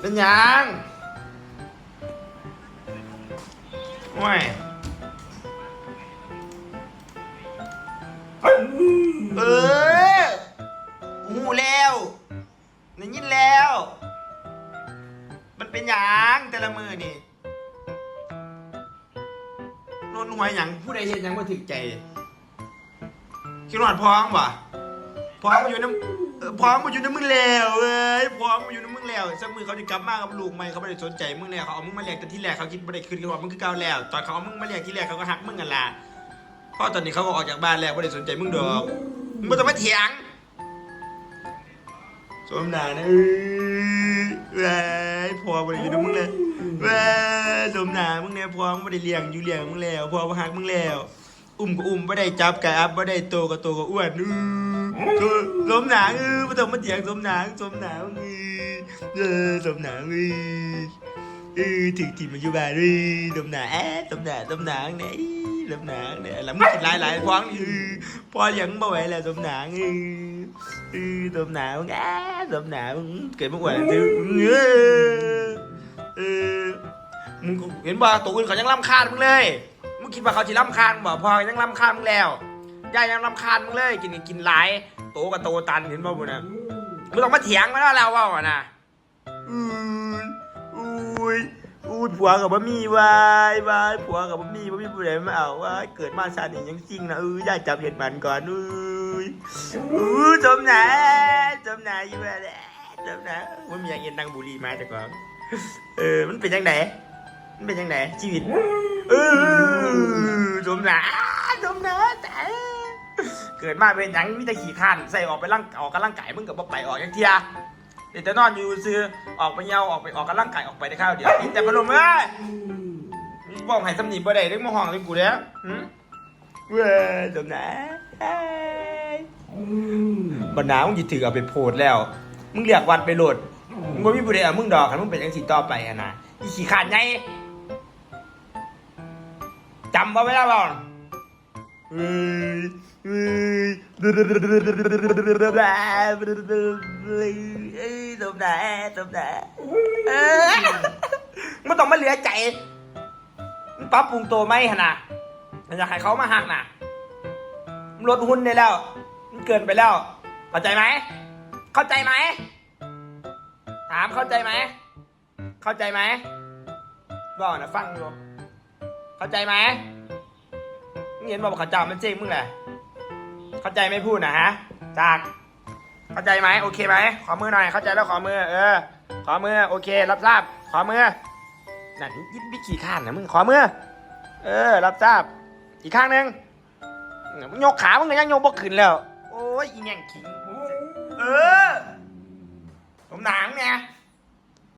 เป็นหยังโอ้ยเออหูแล้วได้ยินแล้ว มันเป็นหยังแต่ละมือนี่นนหัวหยังผู้ใดเห็นยังมาถึกใจคิดว่าพ้องบ่พ้องมาอยู่น้ำ เออพ้องมาอยู่น้ำมึงแล้วเอ้ยพ้องมาอยู่น้ำมึงแล้วสักมือเขาจะกลับมากับลูกไหมเขาไม่ได้สนใจมึงแล้วเขาเอามึงมาเลี้ยงแต่ที่แรกเขาคิดไม่ได้คืนเขาบอกมึงคือเก่าแล้ว ตอนเขาเอามึงมาเลี้ยงที่แรกเขาก็หักมึงกันละเพราะตอนนี้เขาก็ออกจากบ้านแล้วไม่ได้สนใจมึงดอกมึงไม่ต้องมาเถียงสมนานะเอ้ยเว้ยพอไม่ได้อยู่น้ำมึงเลยเว้ยสมนามึงเนี่ยพร้อมไม่ได้เลี้ยงอยู่เลี้ยงมึงแล้วพอมาหักมึงแล้ว อุ้มก็อุ้มไม่ได้จับกอับไม่ได้โตก็โตก็อ้วนอือคือสมหนังเออไม่ต้องมาเถียงสมหนังสมหนังเออเออสมหนังเออเออถึงทีมาอยู่บ้านเออสมหนังแอะสมหนังสมหนังเนี่ยอีสมหนังเนี่ยแล้วมึงกินหลายหลายๆครั้งเออพอยังไม่ไหวแล้วสมหนังเออเออสมหนังแอะสมหนังมึงเกิดมาอ้วนเออเออเออมึงเห็นบ่ตัวอื่นเขายังรำคาญมึงเลยมึง คิดว่าเขาจะรำคาญบ่พอยังรำคาญมึงแล้วยายยังรำคาญมึงเลย กินกินหลายโตกับโตตันเห็นบ่บุญนะมึงต้องมาเถียงมาแล้วเราว่าอะนะอุ้ยอุ้ยอุ้ยผัวกับบะมี่วายวายผัวกับบะมี่บะมี่ผู้ใดมาเอาว่าเกิดมาชาตินี้ยังจริงนะเออยายจับเห็ดมันก่อนอุ้ยอุ้จมหนาจมหนาอยู่แล้วจมหนาว่ามีอย่างเย็นดังบุรีมาแต่ก่อนเออมันเป็นยังไงมันเป็นยังไงชีวิตเออ มหนาจมหนาแต่เกิดมาเป็นหยังมิตรขี่ข้านใส่ออกไปร่างออกกำลังกายมึงกับบ่ไปออกย่างเทียเดี๋ยวจะนอนอยู่ซื้อออกไปเยาออกไปออกกำลังกายออกไปได้ข้าวเดียวกินแต่พนมเอ้ยบอกให้สำนีบ่ได้เรื่องมห้องเรื่องกูแล้วหืมเว้ยจมหนาบรรดามึงจิถือเอาไปโพดแล้ว มึงเรียกวันไปโหลดมึงบ่มีบุได้เอมึงดอกคันมึงเป็นจังสีต่อไปอะนะอีขี่ขานไง จำเอาไว้แล้บ่อนเฮ้ยเฮ้ยเอ้ยสมดาสมดาเอ้ยมันต้องมาเหลือใจมันปรับปรุงตัวไหมฮะนะมันอยากให้เขามาหักน่ะมันลดหุ้นได้แล้ว มันเกินไปแล้ว เข้าใจไหม เข้าใจไหม ถามเข้าใจไหม เข้าใจไหมบอกนะฟังอยู่ เข้าใจไหมมึงเห็นบอกเขาจามันเจ๊งมึงแหละเข้าใจไม่พูดนะฮะ จาก เข้าใจไหมโอเคไหมขอมือหน่อย เข้าใจแล้วขอมือ เออ ขอมือ โอเค รับทราบ ขอมือนั่นยิ้มวิขี่ข้านนะมึง ขอมือ เออ รับทราบ อีกข้างหนึ่งมึงยกขา มึงก็ยังยกบกขึ้นแล้ว โอ้ยอีแง่งขิง เออผมหนังเนี่ย